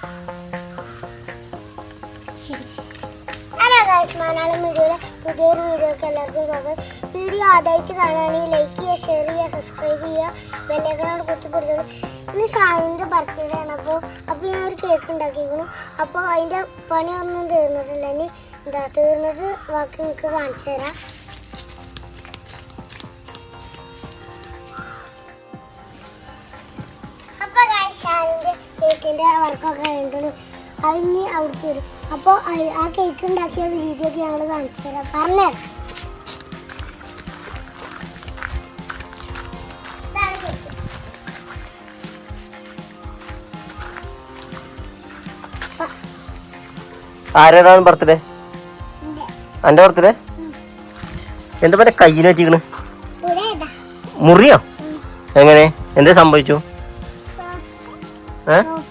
Hello guys Malayalam വീഡിയോയുടെ പുതിയൊരു വീഡിയോക്ക് എല്ലാവർക്കും സ്വാഗതം. വീഡിയോ ആദ്യമായിട്ട് കാണുകയാണെങ്കിൽ ലൈക്ക് ചെയ്യുക ഷെയർ ചെയ്യുക സബ്സ്ക്രൈബ് ചെയ്യുക വെല്ലേക്കാണ് കുത്തിപ്പിടിച്ചോളൂ ഇന്ന് ഷാനിന്റെ ബർത്ത്ഡേ ആണ്. അപ്പോൾ അപ്പോൾ ഞാൻ ഒരു കേക്ക് ഉണ്ടാക്കിയിരിക്കുന്നു. അപ്പോൾ അതിന്റെ പണിയൊന്നും തീർന്നിട്ടില്ല. ഇനി എന്താ തീർന്നിട്ട് വാക്ക് നിങ്ങൾക്ക് കാണിച്ചു തരാം. കേക്കിന്റെ വർക്കൊക്കെ കഴിഞ്ഞിട്ടുണ്ട് അതിന് അവിടേക്ക് വരും അപ്പോൾ ആ കേക്ക് ഉണ്ടാക്കിയ രീതിയൊക്കെ ഞങ്ങൾ കാണിച്ചു തരാം. പറഞ്ഞേ. ആരാണ് ബർത്ത്ഡേ എന്റെ ബർത്ത്ഡേ എന്താ പറയാ കയ്യിന് പറ്റിക്കണ്? മുറിയോ? എങ്ങനെ? എന്താ സംഭവിച്ചു? ഏ? ഓഫീന്ന് കടക്കിലേക്ക് ചാടി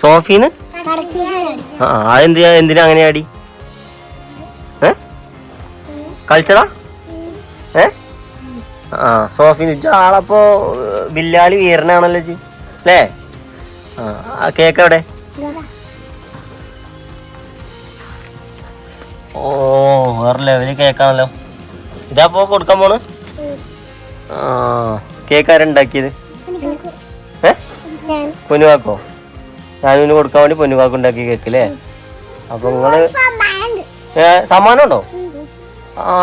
സോഫീന്ന്? ആ അതെന്തിനാ എന്തിനാ അങ്ങനെ ആടി? ഏ? കളിച്ചതാ? ഏ? ആ സോഫീന്ന് ഇജ്ജ് ആളപ്പോ ബില്ലാളി വീരനാണല്ലോ ഇജ്ജ് അല്ലേ ആ കേക്കവിടെ? കേക്ക് എവിടെ ഓ വേറെ ലെവൽ കേക്കാണല്ലോ. ഇതാ പോ കൊടുക്കാൻ പോണ്? ആ കേക്ക് ആരാ ഉണ്ടാക്കിയത് ഏ ഞാൻ പൊന്നുവാക്കോ? ഞാനിന് കൊടുക്കാൻ വേണ്ടി പൊന്നുവാക്ക് ഉണ്ടാക്കി കേക്ക് അല്ലേ അപ്പൊ നിങ്ങൾ ഏ സമ്മാനം ഉണ്ടോ ആ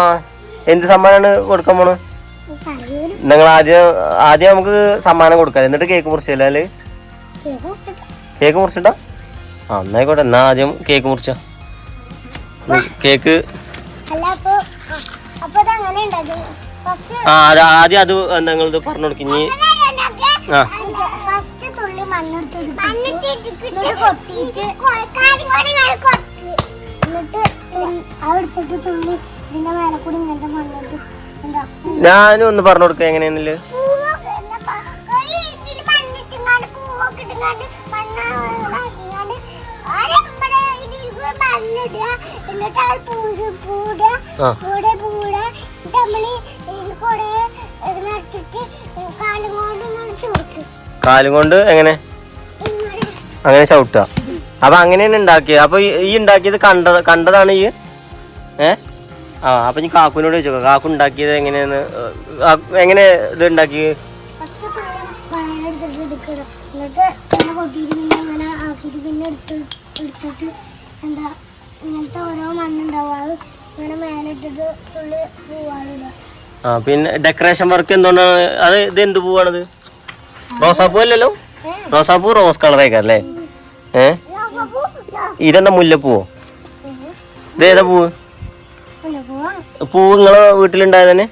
എന്ത് സമ്മാനാണ് കൊടുക്കാൻ പോണ്? നിങ്ങൾ ആദ്യം ആദ്യം നമുക്ക് സമ്മാനം കൊടുക്കാം. എന്നിട്ട് കേക്ക് മുറിച്ചല്ലേ അല്ലേ? കേക്ക് മുറിച്ചിട്ടാ. ആ എന്നായിക്കോട്ടെ. എന്നാ ആദ്യം കേക്ക് മുറിച്ച. കേക്ക്. ആ, അത് ആദ്യം അത് നിങ്ങൾ നിങ്ങളിത് പറഞ്ഞു ഇനി ആ. മണ്ണെടുത്ത് എന്നിട്ട് തുള്ളി ഇതിന്റെ മേലെ കൂടി ഇങ്ങനത്തെ മണ്ണിട്ട് എന്താ? ഞാനും ഒന്ന് പറഞ്ഞു കൊടുക്കുക എങ്ങനെയാന്നില്ല എന്നിട്ട് നമ്മൾ കൂടെ കാലും കൊണ്ട് ഇങ്ങനെ ചുരുട്ടും കാലും കൊണ്ട് എങ്ങനെ? അങ്ങനെ ചവിട്ടുക. അപ്പൊ അങ്ങനെയാണ് ഉണ്ടാക്കിയത്. അപ്പൊ ഈ- ഉണ്ടാക്കിയത് കണ്ട കണ്ടതാണ് ഈ ഏ? ആ അപ്പൊ ഈ കാക്കുനോട് ചോദിച്ചോ കാക്കു ഉണ്ടാക്കിയത് എങ്ങനെയാന്ന് എങ്ങനെ ഇത് ഉണ്ടാക്കി? എന്താ ഇങ്ങനത്തെ ഓരോ മണ്ണുണ്ടാവും. അത് ഇങ്ങനെ തുള്ളി പൂവാളിടുക ആ പിന്നെ ഡെക്കറേഷൻ വർക്ക് എന്തുകൊണ്ടാണ്? അത് ഇത് എന്ത് പൂവാണത്? റോസാപ്പൂ അല്ലല്ലോ റോസാപ്പൂ റോസ് കളറേക്കാം അല്ലേ? ഏ? ഇതെന്താ മുല്ലപ്പൂവോ? ഇത് ഏതാ പൂവ്? പൂവാണ് പൂ നിങ്ങളെ വീട്ടിലുണ്ടായതന്നെ?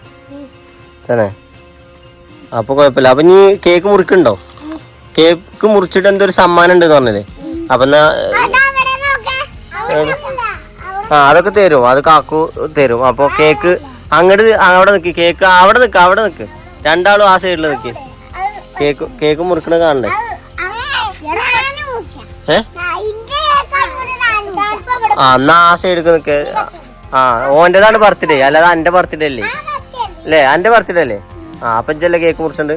തന്നെ. അപ്പൊ കുഴപ്പമില്ല. അപ്പൊ നീ കേക്ക് മുറിക്കണ്ടോ കേക്ക് മുറിച്ചിട്ട് എന്തൊരു സമ്മാനം ഉണ്ട് പറഞ്ഞല്ലേ? അപ്പൊ എന്നാ ആ അതൊക്കെ തരും അത് കാക്കു തരും. അപ്പൊ കേക്ക് അങ്ങോട്ട് അവിടെ നിക്ക്. കേക്ക് അവിടെ നിക്ക് അവിടെ നിക്ക് രണ്ടാളും ആ സൈഡിൽ നിക്ക്. കേക്ക് കേക്ക് മുറിക്കണ കാണണ്ടേ? ആ എന്നാ ആ സൈഡിൽ നിക്ക്. ആ ഓന്റേതാണ് ബർത്ത്ഡേ അല്ലാതെ എന്റെ ബർത്ത്ഡേ അല്ലേ? അല്ലേ? എന്റെ ബർത്ത്ഡേ അല്ലേ? ആ അപ്പൊ ചെല്ലേ കേക്ക് മുറിച്ചുണ്ട്?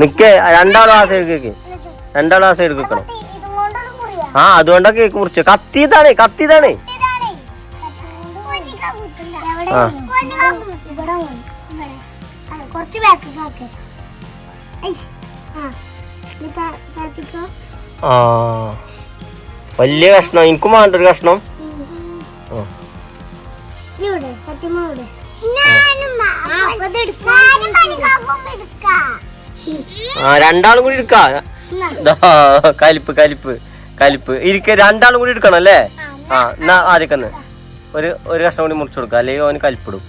നിക്ക് രണ്ടാളും ആ സൈഡ് കേക്ക് രണ്ടാളും ആ സൈഡ് കൊണ്ടൊരു ആ അതുകൊണ്ടാ കേക്ക് മുറിച്ചു കത്തിയതാണ് കത്തിയതാണ്. കുറച്ച് ബാക്ക് കാക്ക്. ഐസ്. ആ. വലിയ കഷ്ണം. എനിക്കും വേണ്ട ഒരു കഷ്ണം ആ. രണ്ടാളും കൂടി എടുക്കാ. ദാ, കലിപ്പ് കലിപ്പ് കലിപ്പ്. ഇരിക്ക രണ്ടാളും കൂടി എടുക്കണം അല്ലേ? ആ എന്നാ ആദ്യക്കന്ന്. ഒരു ഒരു കഷ്ണം കൂടി മുറിച്ചു കൊടുക്കുക. അല്ലെങ്കിൽ അവന് കലിപ്പിടും.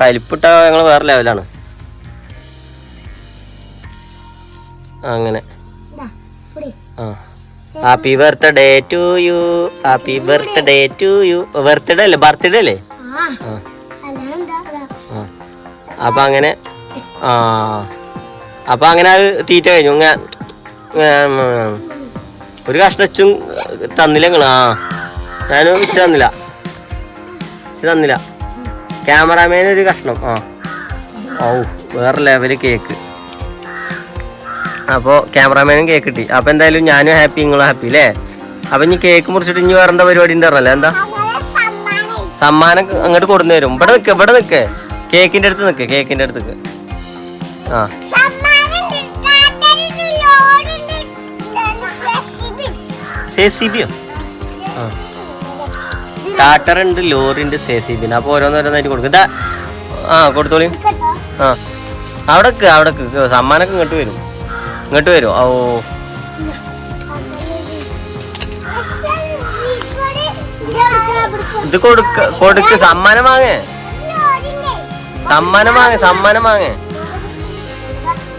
കലിപ്പിട്ട ഞങ്ങൾ വേറെ ലെവലാണ് അങ്ങനെ. ആ. Happy birthday to you happy birthday to you birthday അല്ലേ? ബർത്ത്ഡേ അല്ലേ? അപ്പൊ അങ്ങനെ ആ. അപ്പൊ അങ്ങനെ അത് തീറ്റ കഴിഞ്ഞു. ഒരു കഷ്ണച്ചും തന്നില്ല നിങ്ങൾ ആ. ഞാനും ഇച്ച തന്നില്ല. ഇച്ച തന്നില്ല. ക്യാമറാമാൻ ഒരു കഷ്ണം. ആ. ഓ വേറെ ലെവൽ കേക്ക് അപ്പോൾ ക്യാമറാമാനും കേക്ക് കിട്ടി. അപ്പോൾ എന്തായാലും ഞാനും ഹാപ്പി നിങ്ങളും ഹാപ്പി അല്ലേ അപ്പം ഇനി കേക്ക് മുറിച്ചിട്ട് ഇനി വേറെ എന്താ പരിപാടി ഉണ്ടായിരുന്നല്ലേ എന്താ? സമ്മാനം അങ്ങോട്ട് കൊടുന്നു തരും. ഇവിടെ നിൽക്ക് ഇവിടെ നിൽക്ക് കേക്കിന്റെ അടുത്ത് നിൽക്ക് കേക്കിന്റെ അടുത്ത് ആ. സമ്മാനം കിട്ടാത്തതിന് ലോഡുണ്ട് ഇത് സേ സി ബിയോ ആ. ടാറ്റർ ഉണ്ട് ലോറി ഉണ്ട് സേ സി ബിന് അപ്പോൾ ഓരോന്നോരോന്നായിട്ട് കൊടുക്കും. ഇതാ ആ കൊടുത്തോളി. ആ. അവിടെ അവിടെ സമ്മാനൊക്കെ ഇങ്ങോട്ട് വരും. ഇങ്ങോട്ട് വരും? ഓ. ഇത് കൊടുക്ക കൊടുക്ക്. സമ്മാനം വാങ്ങേ. സമ്മാനം വാങ്ങേ സമ്മാനം വാങ്ങേ.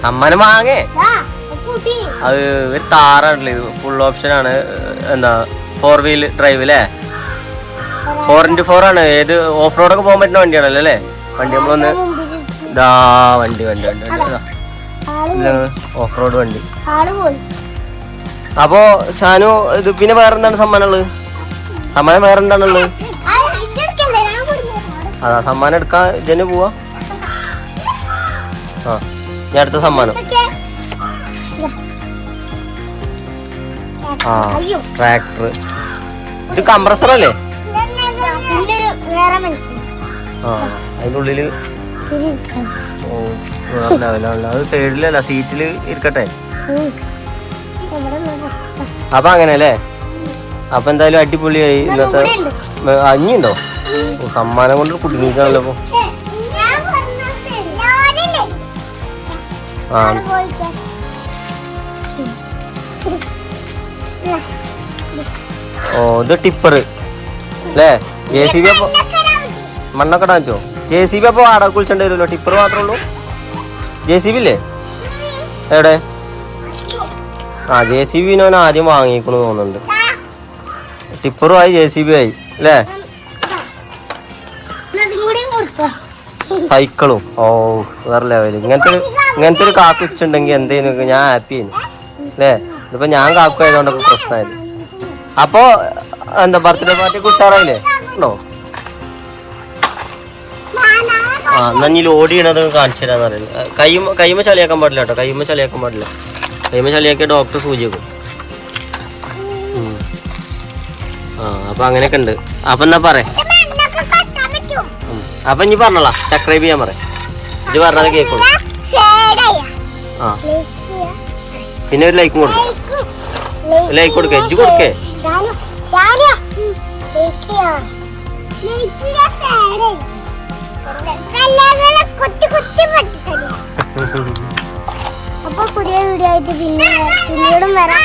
സമ്മാനം വാങ്ങേ. അത് ഒരു താറാണല്ലേ ഫുൾ ഓപ്ഷൻ ആണ്. എന്താ ഫോർ വീൽ ഡ്രൈവ് അല്ലേ ഫോർ ഇന്റു ഫോർ ആണ്. ഏത് ഓഫ് റോഡൊക്കെ പോകാൻ പറ്റുന്ന വണ്ടിയാണല്ലോ അല്ലേ? വണ്ടി നമ്മളൊന്ന് ഇതാ വണ്ടി വണ്ടി വണ്ടി വണ്ടി. ഓഫ് റോഡ് വണ്ടി. അപ്പോ ഷാനു ഇത് പിന്നെ വേറെന്താണ് സമ്മാനം ഉള്ളത് സമ്മാനം വേറെന്താണുള്ളത് എന്താണുള്ളത് അതാ സമ്മാനം എടുക്കാൻ ഇതിന് പോവാ. ആ ഞാൻ അടുത്ത സമ്മാനം. ആ ട്രാക്ടർ ഇത് കംപ്രസർ അല്ലേ? വേറെ മനുഷ്യൻ. ആ അതിന്റെ ഉള്ളിൽ ഓ ലെവലാണല്ലോ അത് സൈഡിലല്ല സീറ്റിൽ ഇരിക്കട്ടെ. അപ്പൊ അങ്ങനല്ലേ അപ്പൊ എന്തായാലും അടിപൊളിയായി. ഇന്നത്തെ അഞ്ഞിണ്ടോ സമ്മാനം കൊണ്ട് കുടുങ്ങിക്കാണല്ലോ ഞാനില്ലേ? ആ. ഓ ഇത് ടിപ്പർ അല്ലേ? ജെ സി ബി അപ്പൊ മണ്ണൊക്കെ ഇടാൻ പറ്റുമോ ജെ സി ബി അപ്പൊ വാടക കുളിച്ചേണ്ടി വരുമല്ലോ ടിപ്പർ മാത്രമേ ഉള്ളൂ. ജെ സി ബി ഇല്ലേ എവിടെ? ആ ജെ സി ബി ഞാൻ ആദ്യം വാങ്ങിക്കണു തോന്നുന്നുണ്ട്. ടിപ്പറും ആയി ജെ സി ബി ആയി അല്ലേ. സൈക്കിളും. ഓ വേറെ ലെവൽ ഇങ്ങനത്തെ ഇങ്ങനത്തെ ഒരു കാക്കുച്ചുണ്ടെങ്കിൽ എന്തേലും ഞാൻ ഹാപ്പി ആയിരുന്നു. അല്ലേ? ഇതിപ്പോ ഞാൻ കാക്കു ആയതുകൊണ്ടൊക്കെ പ്രശ്നമായത് അപ്പോ എന്താ ബർത്ത്ഡേ പാർട്ടിക്ക് ഉഷാറായില്ലേ ഉണ്ടോ ആ എന്നാ ഇനി ലോഡ് ചെയ്യണത് കാണിച്ചു തരാന്ന് പറയുന്നത് കയ്യുമ്മ കൈമ ചളിയാക്കാൻ പാടില്ല കേട്ടോ കൈമ ചളിയാക്കാൻ പാടില്ല കൈമ ചളിയാക്കിയ ഡോക്ടർ സൂചിക്കും. ആ അപ്പൊ അങ്ങനെയൊക്കെ ഉണ്ട് അപ്പൊ എന്നാ പറ മണ്ണൊക്കെ കട്ടാൻ പറ്റുമോ? ഉം. അപ്പൊ ഇനി പറഞ്ഞോളാ സബ്സ്ക്രൈബ് ചെയ്യാൻ പറ ഇത് പറഞ്ഞാൽ കേൾക്കുള്ളൂ. ആ. പിന്നെ ഒരു ലൈക്കും കൊടുക്കും ലൈക്ക് കൊടുക്ക്, ഇജ്ജ് കൊടുക്ക്. കുത്തി കുത്തി പൊട്ടിക്കൽ. അപ്പൊ പുതിയ വീഡിയോ ആയിട്ട് പിന്നെ പിന്നീടും വരാം.